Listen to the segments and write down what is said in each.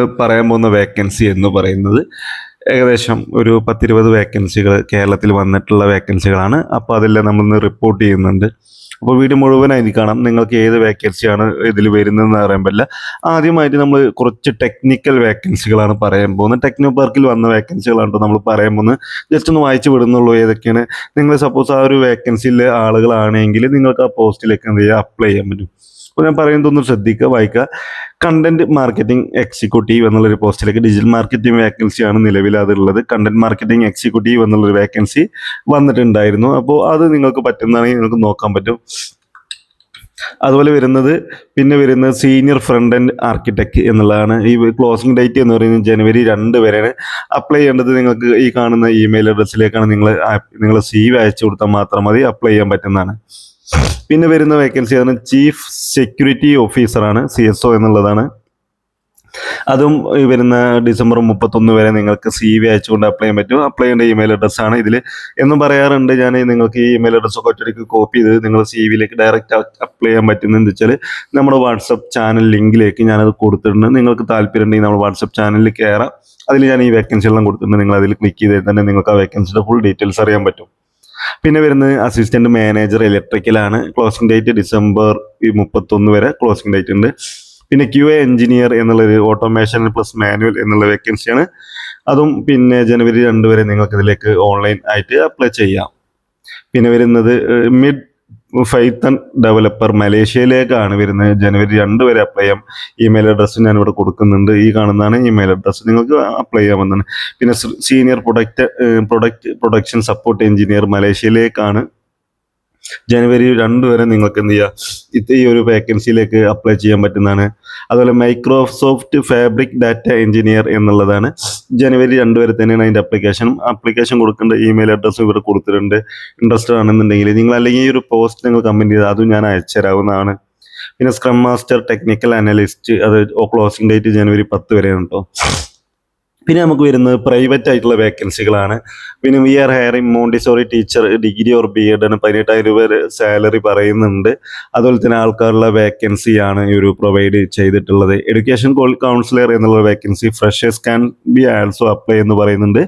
പറയാൻ പോകുന്ന വേക്കൻസി എന്ന് പറയുന്നത് ഏകദേശം ഒരു പത്തിരുപത് വേക്കൻസികൾ കേരളത്തിൽ വന്നിട്ടുള്ള വേക്കൻസികളാണ് അപ്പോൾ അതെല്ലാം നമ്മളിന്ന് റിപ്പോർട്ട് ചെയ്യുന്നുണ്ട്. അപ്പോൾ വീട് മുഴുവനായി കാണാം. നിങ്ങൾക്ക് ഏത് വേക്കൻസിയാണ് ഇതിൽ വരുന്നതെന്ന് അറിയാൻ പറ്റില്ല. ആദ്യമായിട്ട് നമ്മൾ കുറച്ച് ടെക്നിക്കൽ വേക്കൻസികളാണ് പറയാൻ പോകുന്നത്. ടെക്നോ പാർക്കിൽ വന്ന വേക്കൻസികളാണ് നമ്മൾ പറയാൻ പോകുന്നത്. ജസ്റ്റ് ഒന്ന് വായിച്ചു വിടുന്നുള്ളൂ ഏതൊക്കെയാണ്. നിങ്ങൾ സപ്പോസ് ആ ഒരു വേക്കൻസിയിലെ ആളുകളാണെങ്കിൽ നിങ്ങൾക്ക് ആ പോസ്റ്റിലേക്ക് എന്ത് ചെയ്യുക അപ്ലൈ ചെയ്യാൻ പറ്റും. അപ്പോൾ ഞാൻ പറയുന്നത് ഒന്ന് ശ്രദ്ധിക്കുക വായിക്കുക. കണ്ടന്റ് മാർക്കറ്റിംഗ് എക്സിക്യൂട്ടീവ് എന്നുള്ളൊരു പോസ്റ്റിലേക്ക് ഡിജിറ്റൽ മാർക്കറ്റിംഗ് വേക്കൻസിയാണ് നിലവിൽ അതുള്ളത് കണ്ടന്റ് മാർക്കറ്റിംഗ് എക്സിക്യൂട്ടീവ് എന്നുള്ളൊരു വേക്കൻസി വന്നിട്ടുണ്ടായിരുന്നു. അപ്പോൾ അത് നിങ്ങൾക്ക് പറ്റുന്നതാണെങ്കിൽ നിങ്ങൾക്ക് നോക്കാൻ പറ്റും. അതുപോലെ വരുന്നത് പിന്നെ വരുന്നത് സീനിയർ ഫ്രണ്ട് ആൻഡ് ആർക്കിടെക്ട് എന്നുള്ളതാണ്. ഈ ക്ലോസിംഗ് ഡേറ്റ് എന്ന് പറയുന്നത് ജനുവരി രണ്ട് വരെയാണ്. അപ്ലൈ ചെയ്യേണ്ടത് നിങ്ങൾക്ക് ഈ കാണുന്ന ഇമെയിൽ അഡ്രസ്സിലേക്കാണ് നിങ്ങൾ നിങ്ങൾ സി വി അയച്ചു കൊടുത്താൽ മാത്രം മതി. അപ്ലൈ ചെയ്യാൻ പറ്റുന്നതാണ്. പിന്നെ വരുന്ന വേക്കൻസി ആണ് ചീഫ് സെക്യൂരിറ്റി ഓഫീസറാണ് സി എസ് ഒ എന്നുള്ളതാണ്. അതും വരുന്ന ഡിസംബർ മുപ്പത്തൊന്ന് വരെ നിങ്ങൾക്ക് സി വി അയച്ചുകൊണ്ട് അപ്ലൈ ചെയ്യാൻ പറ്റും. അപ്ലൈ ചെയ്യേണ്ട ഇമെയിൽ അഡ്രസ്സാണ് ഇതിൽ എന്നും പറയാറുണ്ട് ഞാൻ നിങ്ങൾക്ക് ഈ ഇമെയിൽ അഡ്രസ്സ് ഒറ്റയ്ക്ക് കോപ്പി ചെയ്ത് നിങ്ങൾ സി വിയിലേക്ക് ഡയറക്റ്റ് അപ്ലൈ ചെയ്യാൻ പറ്റുന്നത് വെച്ചാൽ നമ്മുടെ വാട്സപ്പ് ചാനൽ ലിങ്കിലേക്ക് ഞാനത് കൊടുത്തിട്ടുണ്ട്. നിങ്ങൾക്ക് താല്പര്യം ഉണ്ടെങ്കിൽ നമ്മൾ വാട്സപ്പ് ചാനലിൽ കയറാം അതിൽ ഞാൻ ഈ വേക്കൻസി എല്ലാം കൊടുത്തിട്ടുണ്ട്. നിങ്ങൾ അതിൽ ക്ലിക്ക് ചെയ്താൽ തന്നെ നിങ്ങൾക്ക് ആ വേക്കൻസിയുടെ ഫുൾ ഡീറ്റെയിൽസ് അറിയാൻ പറ്റും. പിന്നെ വരുന്നത് അസിസ്റ്റന്റ് മാനേജർ ഇലക്ട്രിക്കലാണ് ക്ലോസിംഗ് ഡേറ്റ് ഡിസംബർ മുപ്പത്തൊന്ന് വരെ ക്ലോസിംഗ് ഡേറ്റ് ഉണ്ട്. പിന്നെ ക്യു എ എഞ്ചിനീയർ എന്നുള്ളൊരു ഓട്ടോമേഷൻ പ്ലസ് മാനുവൽ എന്നുള്ള വേക്കൻസിയാണ് അതും പിന്നെ ജനുവരി രണ്ട് വരെ നിങ്ങൾക്ക് ഇതിലേക്ക് ഓൺലൈൻ ആയിട്ട് അപ്ലൈ ചെയ്യാം. പിന്നെ വരുന്നത് മിഡ് ഫൈത്തൺ ഡെവലപ്പർ മലേഷ്യയിലേക്കാണ് വരുന്നത്. ജനുവരി രണ്ട് വരെ അപ്ലൈ ചെയ്യാം. ഇമെയിൽ അഡ്രസ്സ് ഞാൻ ഇവിടെ കൊടുക്കുന്നുണ്ട്. ഈ കാണുന്നതാണ് ഇമെയിൽ അഡ്രസ്സ് നിങ്ങൾക്ക് അപ്ലൈ ചെയ്യാവുന്നതാണ്. പിന്നെ senior product product production support engineer മലേഷ്യയിലേക്കാണ് ജനുവരി രണ്ട് വരെ നിങ്ങൾക്ക് എന്ത് ചെയ്യാം? ഇത് ഈ ഒരു വേക്കൻസിയിലേക്ക് അപ്ലൈ ചെയ്യാൻ പറ്റുന്നതാണ്. അതുപോലെ മൈക്രോസോഫ്റ്റ് ഫാബ്രിക് ഡാറ്റ എഞ്ചിനീയർ എന്നുള്ളതാണ്. ജനുവരി രണ്ട് വരെ തന്നെയാണ് അതിന്റെ അപ്ലിക്കേഷൻ അപ്ലിക്കേഷൻ കൊടുക്കേണ്ട ഇമെയിൽ അഡ്രസ്സും ഇവിടെ കൊടുത്തിട്ടുണ്ട്. ഇൻട്രസ്റ്റഡ് ആണെന്നുണ്ടെങ്കിൽ നിങ്ങൾ അല്ലെങ്കിൽ ഈ ഒരു പോസ്റ്റ് നിങ്ങൾ കമന്റ് ചെയ്താൽ അതും ഞാൻ അയച്ചുതരാവുന്നതാണ് പിന്നെ സ്ക്രം മാസ്റ്റർ ടെക്നിക്കൽ അനലിസ്റ്റ് അത് ക്ലോസിംഗ് ഡേറ്റ് ജനുവരി പത്ത് വരെയാണ് കേട്ടോ പിന്നെ നമുക്ക് വരുന്നത് പ്രൈവറ്റ് ആയിട്ടുള്ള വേക്കൻസികളാണ് പിന്നെ we are hiring Montessori teacher degree or B Ed ആണ് പതിനെട്ടായിരം രൂപ സാലറി പറയുന്നുണ്ട്. അതുപോലെ തന്നെ ആൾക്കാരുള്ള വേക്കൻസിയാണ് ഈ ഒരു പ്രൊവൈഡ് ചെയ്തിട്ടുള്ളത്. എഡ്യൂക്കേഷൻ കൗൺസിലർ എന്നുള്ള vacancy freshers can be also apply എന്ന് പറയുന്നുണ്ട്.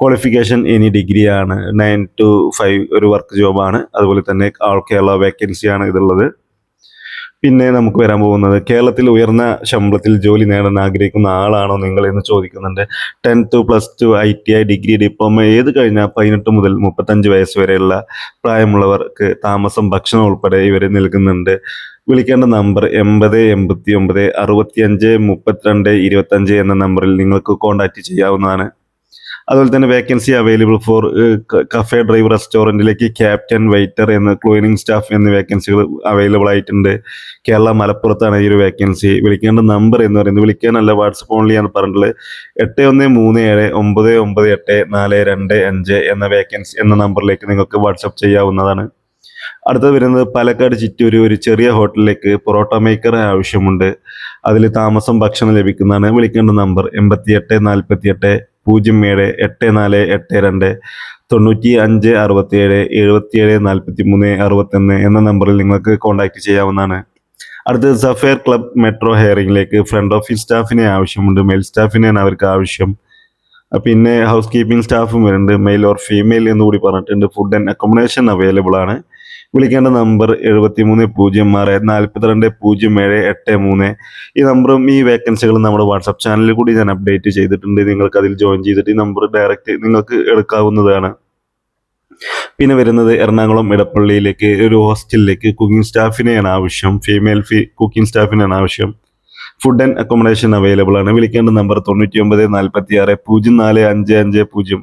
ക്വാളിഫിക്കേഷൻ എനി ഡിഗ്രിയാണ് നയൻ ടു ഫൈവ് ഒരു വർക്ക് ജോബാണ് അതുപോലെ തന്നെ ആൾ വേക്കൻസിയാണ് ഇതുള്ളത്. പിന്നെ നമുക്ക് വരാൻ പോകുന്നത് കേരളത്തിൽ ഉയർന്ന ശമ്പളത്തിൽ ജോലി നേടാൻ ആഗ്രഹിക്കുന്ന ആളാണോ നിങ്ങൾ എന്ന് ചോദിക്കുന്നുണ്ട്. Tenth plus two I T I degree diploma ഏത് കഴിഞ്ഞാൽ പതിനെട്ട് മുതൽ മുപ്പത്തഞ്ച് വയസ്സ് വരെയുള്ള പ്രായമുള്ളവർക്ക് താമസം ഭക്ഷണം ഉൾപ്പെടെ ഇവർ നൽകുന്നുണ്ട്. വിളിക്കേണ്ട നമ്പർ എൺപത് എൺപത്തി ഒമ്പത് അറുപത്തിയഞ്ച് മുപ്പത്തിരണ്ട് ഇരുപത്തഞ്ച് എന്ന നമ്പറിൽ നിങ്ങൾക്ക് കോൺടാക്റ്റ് ചെയ്യാവുന്നതാണ്. അതുപോലെ തന്നെ vacancy available for cafe drive റെസ്റ്റോറന്റിലേക്ക് captain waiter എന്ന ക്ലീനിങ് സ്റ്റാഫ് എന്നീ വേക്കൻസികൾ അവൈലബിൾ ആയിട്ടുണ്ട്. കേരള മലപ്പുറത്താണ് ഈ ഒരു വേക്കൻസി വിളിക്കേണ്ട നമ്പർ എന്ന് പറയുന്നത് വിളിക്കാനല്ല വാട്സപ്പ് ഓൺലി ആണ് പറഞ്ഞിട്ടുള്ളത്. എട്ട് ഒന്ന് മൂന്ന് ഏഴ് ഒമ്പത് ഒമ്പത് എട്ട് നാല് രണ്ട് അഞ്ച് എന്ന വേക്കൻസി എന്ന നമ്പറിലേക്ക് നിങ്ങൾക്ക് വാട്സപ്പ് ചെയ്യാവുന്നതാണ്. അടുത്തത് വരുന്നത് പാലക്കാട് ചിറ്റൂര് ഒരു ചെറിയ ഹോട്ടലിലേക്ക് പൊറോട്ട മേക്കർ ആവശ്യമുണ്ട്. അതിൽ താമസം ഭക്ഷണം ലഭിക്കുന്നതാണ്. വിളിക്കേണ്ട നമ്പർ എൺപത്തി എട്ട് നാൽപ്പത്തി എട്ട് പൂജ്യം ഏഴ് എട്ട് നാല് എട്ട് രണ്ട് തൊണ്ണൂറ്റി അഞ്ച് അറുപത്തിയേഴ് എഴുപത്തിയേഴ് നാൽപ്പത്തി മൂന്ന് അറുപത്തൊന്ന് എന്ന നമ്പറിൽ നിങ്ങൾക്ക് കോൺടാക്റ്റ് ചെയ്യാവുന്നതാണ്. അടുത്തത് സഫയർ ക്ലബ് മെട്രോ ഹെയറിംഗിലേക്ക് ഫ്രണ്ട് ഓഫീസ് സ്റ്റാഫിനെ ആവശ്യമുണ്ട്. മെയിൽ സ്റ്റാഫിനെയാണ് അവർക്ക് ആവശ്യം. പിന്നെ ഹൗസ് കീപ്പിംഗ് സ്റ്റാഫും വരുന്നുണ്ട്. മെയിൽ ഓർ ഫീമെയിൽ എന്ന് കൂടി പറഞ്ഞിട്ടുണ്ട്. ഫുഡ് ആൻഡ് അക്കോമഡേഷൻ അവൈലബിൾ ആണ്. വിളിക്കേണ്ട നമ്പർ എഴുപത്തി മൂന്ന് പൂജ്യം ആറ് നാൽപ്പത്തിരണ്ട് പൂജ്യം ഏഴ് എട്ട് മൂന്ന്. ഈ നമ്പറും ഈ വേക്കൻസികളും നമ്മുടെ വാട്സപ്പ് ചാനലിൽ കൂടി ഞാൻ അപ്ഡേറ്റ് ചെയ്തിട്ടുണ്ട്. നിങ്ങൾക്ക് അതിൽ ജോയിൻ ചെയ്തിട്ട് ഈ നമ്പർ ഡയറക്റ്റ് നിങ്ങൾക്ക് എടുക്കാവുന്നതാണ്. പിന്നെ വരുന്നത് എറണാകുളം ഇടപ്പള്ളിയിലേക്ക് ഒരു ഹോസ്റ്റലിലേക്ക് കുക്കിംഗ് സ്റ്റാഫിനെയാണ് ആവശ്യം. ഫീമെയിൽ ഫീ കുക്കിംഗ് സ്റ്റാഫിനാണ് ആവശ്യം. ഫുഡ് ആൻഡ് അക്കോമഡേഷൻ അവൈലബിൾ ആണ്. വിളിക്കേണ്ട നമ്പർ തൊണ്ണൂറ്റി ഒമ്പത് നാൽപ്പത്തി ആറ് പൂജ്യം നാല് അഞ്ച് അഞ്ച് പൂജ്യം.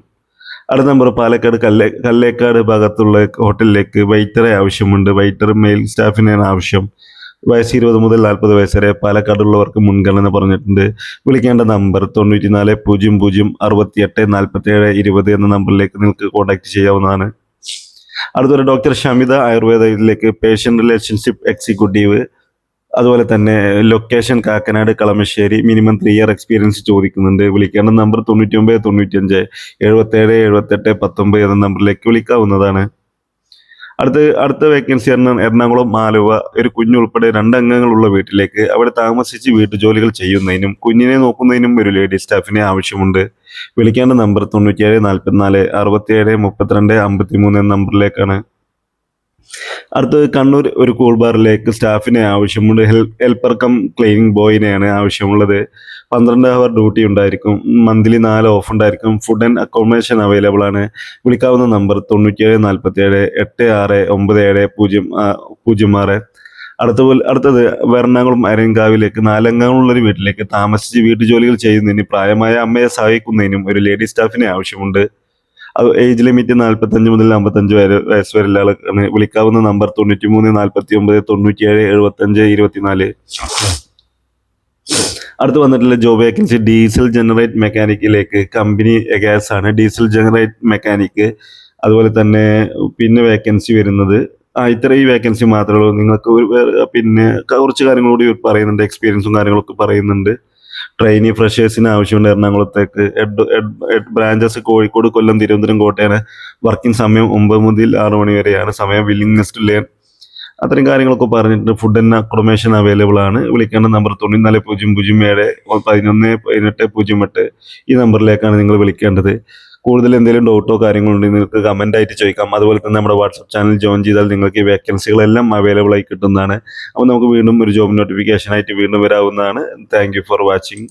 അടുത്ത നമ്പർ പാലക്കാട് കല്ലേ കല്ലേക്കാട് ഭാഗത്തുള്ള ഹോട്ടലിലേക്ക് വൈറ്ററെ ആവശ്യമുണ്ട്. വൈറ്റർ മെയിൽ സ്റ്റാഫിനാണ് ആവശ്യം. വയസ്സ് ഇരുപത് മുതൽ നാൽപ്പത് വയസ്സ് വരെ പാലക്കാടുള്ളവർക്ക് മുൻഗണന പറഞ്ഞിട്ടുണ്ട്. വിളിക്കേണ്ട നമ്പർ തൊണ്ണൂറ്റി നാല് പൂജ്യം പൂജ്യം അറുപത്തി എട്ട് നാൽപ്പത്തി ഏഴ് ഇരുപത് എന്ന നമ്പറിലേക്ക് നിങ്ങൾക്ക് കോൺടാക്ട് ചെയ്യാവുന്നതാണ്. അടുത്തൊരു ഡോക്ടർ ഷമിത ആയുർവേദയിലേക്ക് പേഷ്യന്റ് റിലേഷൻഷിപ്പ് എക്സിക്യൂട്ടീവ് അതുപോലെ തന്നെ location Kakkanad Kalamassery minimum three year experience ചോദിക്കുന്നുണ്ട്. വിളിക്കേണ്ട നമ്പർ തൊണ്ണൂറ്റി ഒമ്പത് തൊണ്ണൂറ്റി അഞ്ച് എഴുപത്തേഴ് എഴുപത്തെട്ട് പത്തൊമ്പത് എന്ന നമ്പറിലേക്ക് വിളിക്കാവുന്നതാണ്. അടുത്ത അടുത്ത വേക്കൻസി പറഞ്ഞാൽ എറണാകുളം ആലുവ. ഒരു കുഞ്ഞുൾപ്പെടെ രണ്ടംഗങ്ങളുള്ള വീട്ടിലേക്ക് അവിടെ താമസിച്ച് വീട്ടുജോലികൾ ചെയ്യുന്നതിനും കുഞ്ഞിനെ നോക്കുന്നതിനും ഒരു ലേഡി സ്റ്റാഫിനെ ആവശ്യമുണ്ട്. വിളിക്കേണ്ട നമ്പർ തൊണ്ണൂറ്റിയേഴ് നാൽപ്പത്തിനാല് അറുപത്തിയേഴ് മുപ്പത്തിരണ്ട് അമ്പത്തിമൂന്ന് എന്ന നമ്പറിലേക്കാണ് അടുത്തത് കണ്ണൂർ ഒരു കൂൾ ബാറിലേക്ക് സ്റ്റാഫിനെ ആവശ്യമുണ്ട് ഹെൽപ്പ് ഹെൽപ്പർ കം ക്ലീനിങ് ബോയിനെയാണ് ആവശ്യമുള്ളത്. പന്ത്രണ്ട് അവർ ഡ്യൂട്ടി ഉണ്ടായിരിക്കും. മന്ത്ലി നാല് ഓഫ് ഉണ്ടായിരിക്കും. ഫുഡ് ആൻഡ് അക്കോമഡേഷൻ അവൈലബിൾ ആണ്. വിളിക്കാവുന്ന നമ്പർ തൊണ്ണൂറ്റിയേഴ് നാൽപ്പത്തിയേഴ് എട്ട് ആറ് ഒമ്പത് ഏഴ് പൂജ്യം പൂജ്യം ആറ്. അടുത്ത അടുത്തത് എറണാകുളം അരങ്കാവിലേക്ക് നാലംഗങ്ങളുള്ളൊരു വീട്ടിലേക്ക് താമസിച്ച് വീട്ടുജോലികൾ ചെയ്യുന്നതിന് പ്രായമായ അമ്മയെ സഹായിക്കുന്നതിനും ഒരു ലേഡി സ്റ്റാഫിനെ ആവശ്യമുണ്ട്. ഏജ് ലിമിറ്റ് നാൽപ്പത്തഞ്ച് മുതൽ അമ്പത്തഞ്ച് വരെ വയസ്സ് വരെയുള്ള ആൾക്കാണ് വിളിക്കാവുന്ന നമ്പർ തൊണ്ണൂറ്റി മൂന്ന് നാൽപ്പത്തി ഒമ്പത് തൊണ്ണൂറ്റിയേഴ് എഴുപത്തഞ്ച് ഇരുപത്തിനാല്. അടുത്ത് വന്നിട്ടുള്ള ജോബ് വേക്കൻസി ഡീസൽ ജനറേറ്റ് മെക്കാനിക്കിലേക്ക് കമ്പനി ഗ്യാസ് ആണ്. ഡീസൽ ജനറേറ്റ് മെക്കാനിക്ക് അതുപോലെ തന്നെ പിന്നെ വേക്കൻസി വരുന്നത്. ആ ഈ വേക്കൻസി മാത്രമേ ഉള്ളൂ. നിങ്ങൾക്ക് പിന്നെ കുറച്ച് കാര്യങ്ങളോട് പറയുന്നുണ്ട്. എക്സ്പീരിയൻസും കാര്യങ്ങളൊക്കെ പറയുന്നുണ്ട്. ട്രെയിനി ഫ്രഷേഴ്സിന് ആവശ്യമുണ്ട് എറണാകുളത്തേക്ക്. ബ്രാഞ്ചസ് കോഴിക്കോട് കൊല്ലം തിരുവനന്തപുരം കോട്ടയാണ് വർക്കിംഗ് സമയം ഒമ്പത് മുതൽ ആറ് മണി വരെയാണ്. സമയം വില്ലിംഗ്നെസ് ടു ലേൺ അത്തരം കാര്യങ്ങളൊക്കെ പറഞ്ഞിട്ട് ഫുഡ് ആൻഡ് അക്കോമഡേഷൻ അവൈലബിൾ ആണ്. വിളിക്കേണ്ട നമ്പർ തൊണ്ണൂറ്റിനാല് പൂജ്യം പൂജ്യം ഏഴ് പതിനൊന്ന് പതിനെട്ട് പൂജ്യം എട്ട് ഈ നമ്പറിലേക്കാണ് നിങ്ങൾ വിളിക്കേണ്ടത്. കൂടുതൽ എന്തെങ്കിലും ഡൗട്ടോ കാര്യങ്ങളോ ഉണ്ടെങ്കിൽ നിങ്ങൾക്ക് കമന്റ് ആയിട്ട് ചോദിക്കാം. അതുപോലെ തന്നെ നമ്മുടെ വാട്സപ്പ് ചാനൽ ജോയിൻ ചെയ്താൽ നിങ്ങൾക്ക് വേക്കൻസികളെല്ലാം അവൈലബിൾ ആയി കിട്ടുന്നതാണ്. അപ്പോൾ നമുക്ക് വീണ്ടും ഒരു ജോബ് നോട്ടിഫിക്കേഷൻ ആയിട്ട് വീണ്ടും വരാവുന്നതാണ്. Thank for watching